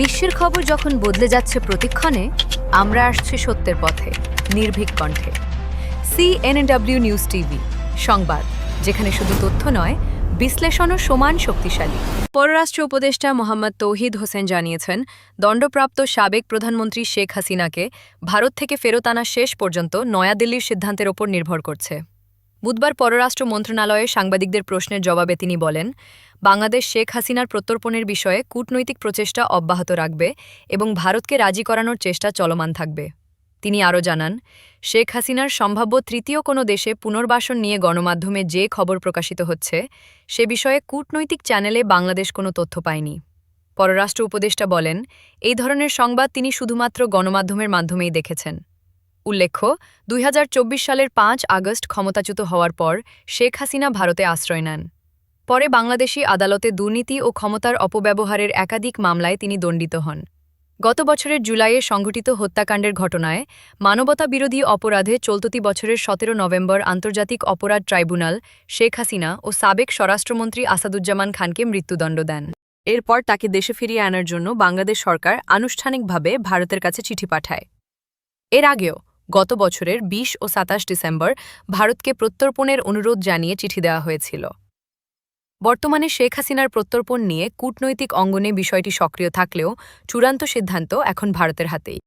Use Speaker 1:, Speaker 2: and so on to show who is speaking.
Speaker 1: বিশ্বের খবর যখন বদলে যাচ্ছে প্রতিক্ষণে, আমরা আসছি সত্যের পথে, নির্ভীক কণ্ঠে। সিএনএডব্লিউ নিউজ টিভি সংবাদ, যেখানে শুধু তথ্য নয়, বিশ্লেষণও সমান শক্তিশালী। পররাষ্ট্র উপদেষ্টা মোহাম্মদ তৌহিদ হোসেন জানিয়েছেন, দণ্ডপ্রাপ্ত সাবেক প্রধানমন্ত্রী শেখ হাসিনাকে ভারত থেকে ফেরত আনা শেষ পর্যন্ত নয়াদিল্লির সিদ্ধান্তের ওপর নির্ভর করছে। বুধবার পররাষ্ট্র মন্ত্রণালয়ে সাংবাদিকদের প্রশ্নের জবাবে তিনি বলেন, বাংলাদেশ শেখ হাসিনার প্রত্যর্পণের বিষয়ে কূটনৈতিক প্রচেষ্টা অব্যাহত রাখবে এবং ভারতকে রাজি করানোর চেষ্টা চলমান থাকবে। তিনি আরও জানান, শেখ হাসিনার সম্ভাব্য তৃতীয় কোনো দেশে পুনর্বাসন নিয়ে গণমাধ্যমে যে খবর প্রকাশিত হচ্ছে, সে বিষয়ে কূটনৈতিক চ্যানেলে বাংলাদেশ কোনো তথ্য পায়নি। পররাষ্ট্র উপদেষ্টা বলেন, এই ধরনের সংবাদ তিনি শুধুমাত্র গণমাধ্যমের মাধ্যমেই দেখেছেন। উল্লেখ্য, দুই হাজার চব্বিশ সালের পাঁচ আগস্ট ক্ষমতাচ্যুত হওয়ার পর শেখ হাসিনা ভারতে আশ্রয় নেন। পরে বাংলাদেশি আদালতে দুর্নীতি ও ক্ষমতার অপব্যবহারের একাধিক মামলায় তিনি দণ্ডিত হন। গত বছরের জুলাইয়ে সংঘটিত হত্যাকাণ্ডের ঘটনায় মানবতা বিরোধী অপরাধে চলতি বছরের সতেরো নভেম্বর আন্তর্জাতিক অপরাধ ট্রাইব্যুনাল শেখ হাসিনা ও সাবেক স্বরাষ্ট্রমন্ত্রী আসাদুজ্জামান খানকে মৃত্যুদণ্ড দেন। এরপর তাকে দেশে ফিরিয়ে আনার জন্য বাংলাদেশ সরকার আনুষ্ঠানিকভাবে ভারতের কাছে চিঠি পাঠায়। এর আগেও গত বছরের ২০ ও ২৭ ডিসেম্বর ভারতকে প্রত্যর্পণের অনুরোধ জানিয়ে চিঠি দেওয়া হয়েছিল। বর্তমানে শেখ হাসিনার প্রত্যর্পণ নিয়ে কূটনৈতিক অঙ্গনে বিষয়টি সক্রিয় থাকলেও চূড়ান্ত সিদ্ধান্ত এখন ভারতের হাতেই।